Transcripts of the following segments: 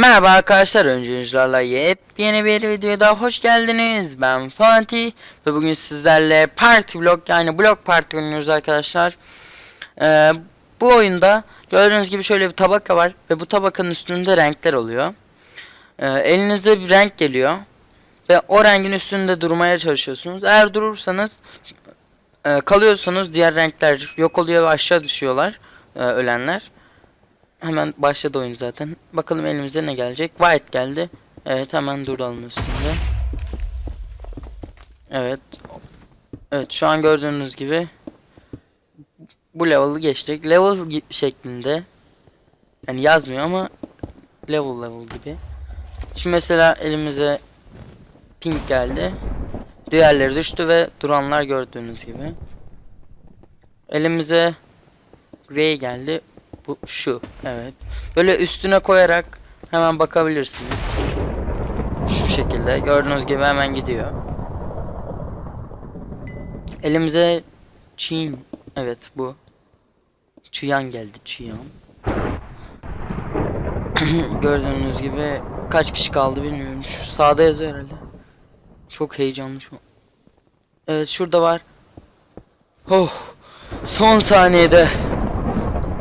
Merhaba arkadaşlar oyuncularla yepyeni bir videoya daha hoş geldiniz. Ben Fatih ve bugün sizlerle Party Block yani Block Party oynuyoruz arkadaşlar. Ee, bu oyunda gördüğünüz gibi şöyle bir tabaka var ve bu tabakanın üstünde renkler oluyor. Ee, elinize bir renk geliyor ve o rengin üstünde durmaya çalışıyorsunuz. Eğer durursanız e, kalıyorsunuz diğer renkler yok oluyor ve aşağı düşüyorlar e, ölenler. Hemen başladı oyun zaten. Bakalım elimize ne gelecek. White geldi. Evet hemen duralım üstünde. Evet. Evet şu an gördüğünüz gibi bu level'ı geçtik. Level şeklinde. Yani yazmıyor ama level level gibi. Şimdi mesela elimize pink geldi. Diğerleri düştü ve duranlar gördüğünüz gibi. Elimize gray geldi. Bu şu. Evet. Böyle üstüne koyarak hemen bakabilirsiniz. Şu şekilde. Gördüğünüz gibi hemen gidiyor. Elimize çiğ. Evet bu. Çıyan geldi çıyan. Gördüğünüz gibi kaç kişi kaldı bilmiyorum. Şu sağda yazıyor herhalde. Çok heyecanlı şu. Evet şurada var. Oh. Son saniyede.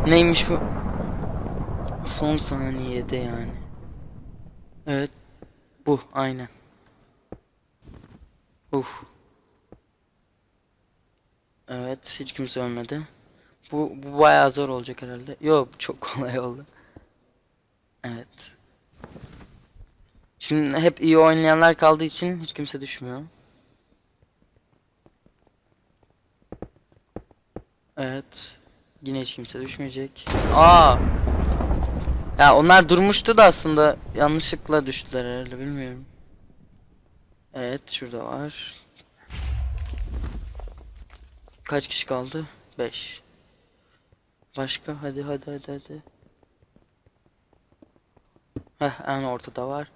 Neymiş bu? Son saniyede yani. Evet. Bu aynen. Uf. Evet hiç kimse ölmedi. Bu, bu bayağı zor olacak herhalde. Yok çok kolay oldu. Evet. Şimdi hep iyi oynayanlar kaldığı için hiç kimse düşmüyor. Evet. Yine hiç kimse düşmeyecek. Aa. Ya onlar durmuştu da aslında yanlışlıkla düştüler herhalde bilmiyorum. Evet şurada var. Kaç kişi kaldı? 5. Başka hadi hadi hadi hadi. Heh en ortada var.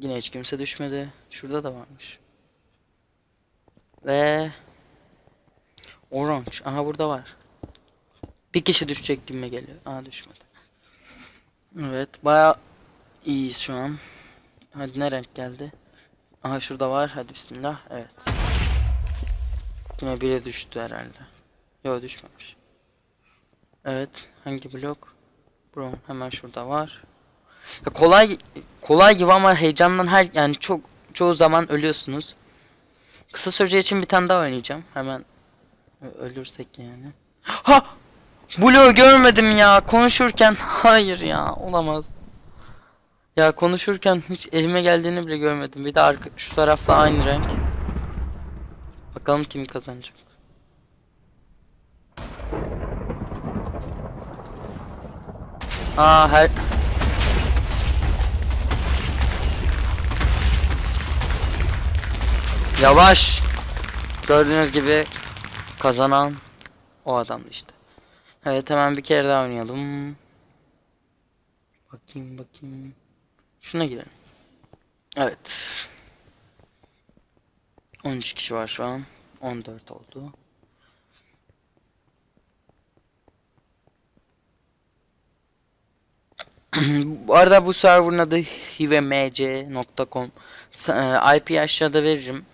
Yine hiç kimse düşmedi. Şurada da varmış. Ve Orange. Aha burada var. Bir kişi düşecek gibi geliyor. Aha düşmedi. Evet baya iyiyiz şu an. Hadi ne renk geldi? Aha şurada var. Hadi bismillah. Evet. Yine biri düştü herhalde. Yok düşmemiş. Evet. Hangi blok? Bro hemen şurada var. Ya kolay kolay gibi ama heyecandan her yani çok çoğu zaman ölüyorsunuz. Kısa süre için bir tane daha oynayacağım. Hemen Ölürsek yani. Ha! Blue görmedim ya konuşurken. Hayır ya olamaz. Ya konuşurken hiç elime geldiğini bile görmedim. Bir de arka şu tarafla aynı renk. Bakalım kim kazanacak. Aa her Yavaş. Gördüğünüz gibi Kazanan o adamdı işte. Evet hemen bir kere daha oynayalım. Bakayım bakayım. Şuna girelim. Evet. 13 kişi var şu an. 14 oldu. bu arada bu serverın adı hivemc.com e, IP aşağıda veririm.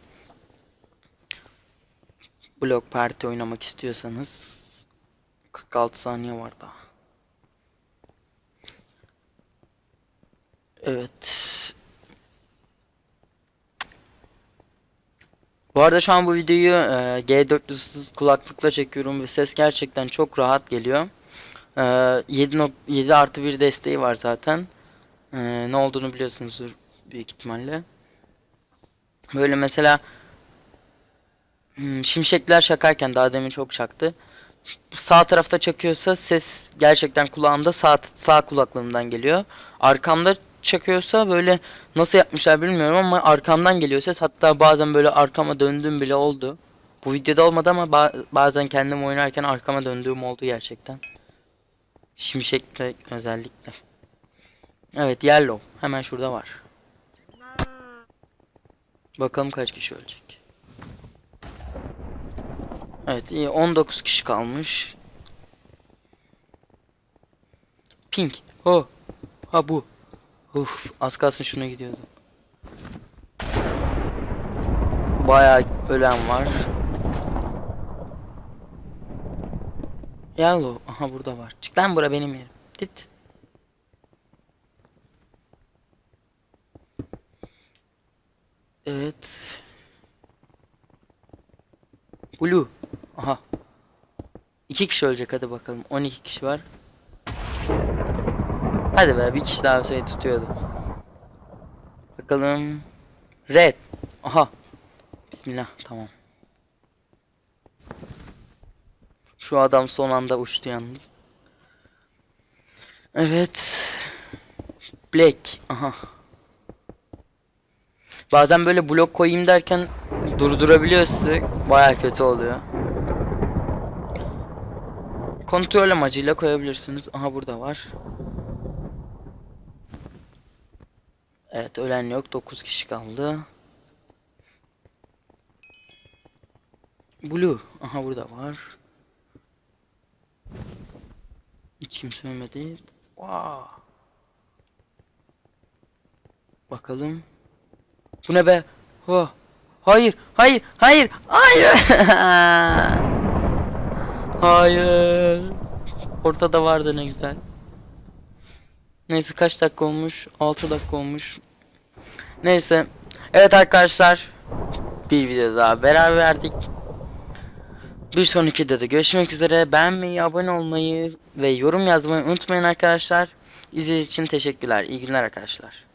Blok parti oynamak istiyorsanız 46 saniye var daha. Evet. Bu arada şu an bu videoyu e, G400 kulaklıkla çekiyorum ve ses gerçekten çok rahat geliyor. E, 7, nok- 7 artı 1 desteği var zaten. E, ne olduğunu biliyorsunuzdur büyük ihtimalle. Böyle mesela Hmm, şimşekler çakarken daha demin çok çaktı. Sağ tarafta çakıyorsa ses gerçekten kulağımda sağ sağ kulaklığımdan geliyor. Arkamda çakıyorsa böyle nasıl yapmışlar bilmiyorum ama arkamdan geliyor ses. Hatta bazen böyle arkama döndüğüm bile oldu. Bu videoda olmadı ama ba- bazen kendim oynarken arkama döndüğüm oldu gerçekten. Şimşekle özellikle. Evet yellow hemen şurada var. Bakalım kaç kişi ölecek. Evet iyi 19 kişi kalmış. Pink. Ho. Ha bu. Uf az kalsın şuna gidiyordu. Bayağı ölen var. Yellow. Aha burada var. Çık lan bura benim yerim. Git. Evet. Blue. İki kişi ölecek hadi bakalım. 12 kişi var. Hadi be bir kişi daha şey tutuyordu. Bakalım. Red. Aha. Bismillah tamam. Şu adam son anda uçtu yalnız. Evet. Black. Aha. Bazen böyle blok koyayım derken durdurabiliyor. Baya kötü oluyor. Kontrol amacıyla koyabilirsiniz. Aha burada var. Evet ölen yok. 9 kişi kaldı. Blue. Aha burada var. Hiç kimse ölmedi. Wow. Bakalım. Bu ne be? Oh. Hayır, hayır, hayır, hayır. hayır. Ortada vardı ne güzel. Neyse kaç dakika olmuş? 6 dakika olmuş. Neyse. Evet arkadaşlar. Bir video daha beraber verdik. Bir sonraki videoda görüşmek üzere. Beğenmeyi, abone olmayı ve yorum yazmayı unutmayın arkadaşlar. İzlediğiniz için teşekkürler. İyi günler arkadaşlar.